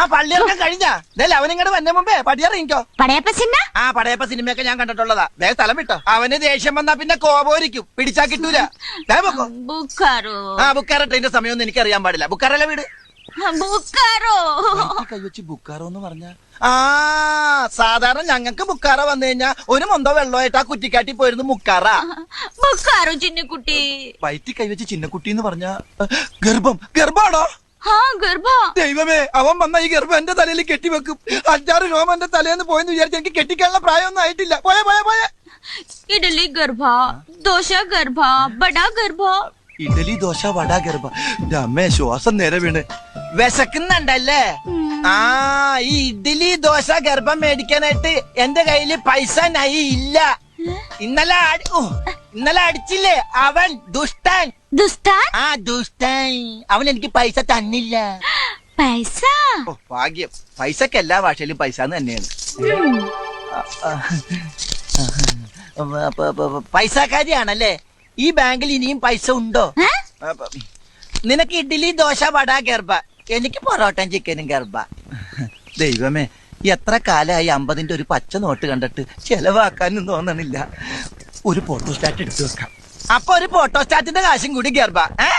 ആ പള്ളിയിറക്കം കഴിഞ്ഞാ. അവനിങ്ങോട് വന്ന മുമ്പേ. പടിയറിയിക്കോ പടയപ്പ സിനിമ ആ പടയപ്പ സിനിമയൊക്കെ ഞാൻ കണ്ടിട്ടുള്ളതാ. വേ സ്ഥലം വിട്ടോ. അവന് ദേഷ്യം വന്നാ പിന്നെ കോപോരിക്കും പിടിച്ചാ കിട്ടൂല. ബുക്കാറോ ആ ബുക്കാറ ട്രെയിന്റെ സമയമൊന്നും എനിക്ക് അറിയാൻ പാടില്ല. ബുക്കാറല്ല വീട്? ബുക്കാറോ കൈവച്ച് ബുക്കാറോ എന്ന് പറഞ്ഞ? ആ സാധാരണ ഞങ്ങൾക്ക് ബുക്കാറ വന്നു കഴിഞ്ഞാ ഒരു മൊന്തോ വെള്ളമായിട്ട് ആ കുറ്റിക്കാട്ടി പോയിരുന്നു മുക്കാറ. ബുക്കാറോ ചിന്നക്കുട്ടി? വയറ്റി കൈവച്ച് ചിന്നക്കുട്ടി എന്ന് പറഞ്ഞ ഗർഭം. ഗർഭാണോ ദൈവമേ അവൻ വന്ന ഈ ഗർഭം എന്റെ തലയിൽ കെട്ടിവെക്കും. അഞ്ചാറ് രോമം എന്റെ തലേന്ന് പോയെന്ന് വിചാരിച്ചു എനിക്ക് കെട്ടിക്കാനുള്ള പ്രായമൊന്നും ആയിട്ടില്ല. പോയ പോയ പോയ. ഇഡലി ഗർഭ ദോശ ഗർഭ ബടാ ഗർഭ. ഇഡലി ദോശ വട ഗർഭ. അമ്മേ ശ്വാസം നേരെ വീണ്. വിശക്കുന്നുണ്ടല്ലേ? ആ ഈ ഇഡലി ദോശ ഗർഭം മേടിക്കാനായിട്ട് എന്റെ കയ്യിൽ പൈസ നൈ ഇല്ല. ഇന്നലെ ഇന്നലെ അടിച്ചില്ലേ? അവൻ ദുഷ്ടൻ. ദുഷ്ടൻ? ആ ദുഷ്ടൻ. അവൻ എനിക്ക് പൈസ തന്നില്ല. പൈസ? ഓ ഭാഗ്യം. പൈസക്ക് എല്ലാ ഭാഷയിലും പൈസ എന്ന് തന്നെയാണ്. പൈസക്കാരിയാണല്ലേ? ഈ ബാങ്കിൽ ഇനിയും പൈസ ഉണ്ടോ? നിനക്ക് ഇഡ്ഡലി ദോശ വട ഗർഭ. എനിക്ക് പൊറോട്ടയും ചിക്കനും ഗർഭ. ദൈവമേ എത്ര കാലമായി അമ്പതിന്റെ ഒരു പച്ച നോട്ട് കണ്ടിട്ട് ചെലവാക്കാനും തോന്നണില്ല. ഒരു ഫോട്ടോ സ്റ്റാറ്റ് എടുത്തു വെക്കാം. അപ്പൊ ഒരു ഫോട്ടോ സ്റ്റാറ്റിന്റെ കാശും കൂടി ഗർഭ. ഏ?